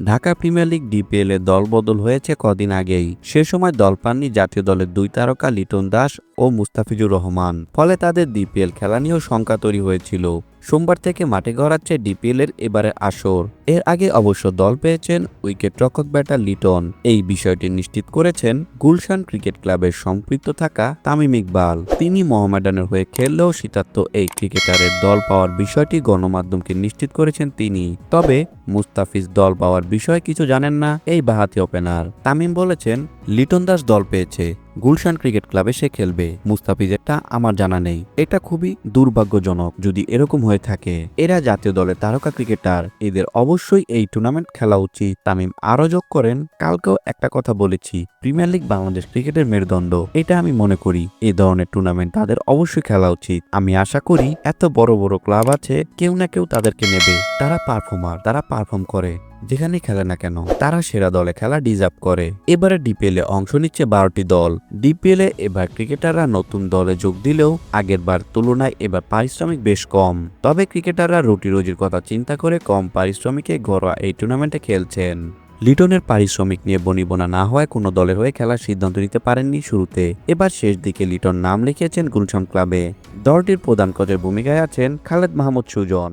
Dhaka premier league DPL এ দল বদল হয়েছে কদিন আগেই। সে সময় দল পাননি জাতীয় দলের দুই তারকা লিটন দাস ও মুস্তাফিজুর রহমান। ফলে তাদের ডিপিএল খেলা নিয়েও শঙ্কা তৈরি হয়েছিল। সোমবার থেকে মাঠে গড়াচ্ছে ডিপিএল এর এবারের আসর। এর আগে অবশ্য দল পেয়েছেন উইকেট রক্ষক ব্যাটার লিটন। এই বিষয়টি নিশ্চিত করেছেন গুলশান ক্রিকেট ক্লাবের সম্পৃক্ত থাকা তামিম ইকবাল। তিনি মোহামেডানের হয়ে খেললেও শীতার্থ এই ক্রিকেটারের দল পাওয়ার বিষয়টি গণমাধ্যমকে নিশ্চিত করেছেন তিনি। তবে মুস্তাফিজ দল পাওয়ার বিষয়ে কিছু জানেন না এই বাহাতি ওপেনার। তামিম বলেছেন, লিটন দাস দল পেয়েছে। গুলশান ক্রিকেট ক্লাবে সে খেলবে। মুস্তাফিজেরটা আমার জানা নেই। এটা খুবই দুর্ভাগ্যজনক যদি এরকম হয়ে থাকে। এরা জাতীয় দলের তারকা ক্রিকেটার। এদের অবশ্যই এই টুর্নামেন্ট খেলা উচিত। তামিম আরও যোগ করেন। কালকেও একটা কথা বলেছি। প্রিমিয়ার লিগ বাংলাদেশ ক্রিকেটের মেরুদণ্ড। এটা আমি মনে করি এই ধরনের টুর্নামেন্ট তাদের অবশ্যই খেলা উচিত। আমি আশা করি, এত বড় বড় ক্লাব আছে, কেউ না কেউ তাদেরকে নেবে। তারা পারফর্মার তারা পারফর্ম করে। যেখানে খেলে না কেন, তারা সেরা দলে খেলা ডিজার্ভ করে। এবারে ডিপিএল এ অংশ নিচ্ছে বারোটি দল। ডিপিএল এবার ক্রিকেটাররা নতুন দলে যোগ দিলেও আগের বার তুলনায় এবার পারিশ্রমিক বেশ কম। তবে ক্রিকেটাররা রুটি রুজির কথা চিন্তা করে কম পারিশ্রমিকে ঘরোয়া এই টুর্নামেন্টে খেলছেন। লিটনের পারিশ্রমিক নিয়ে বনিবনা না হওয়ায় কোনো দলের হয়ে খেলার সিদ্ধান্ত নিতে পারেননি শুরুতে। এবার শেষ দিকে লিটন নাম লিখিয়েছেন গুলশান ক্লাবে। দলটির প্রধান কোচের ভূমিকায় আছেন খালেদ মাহমুদ সুজন।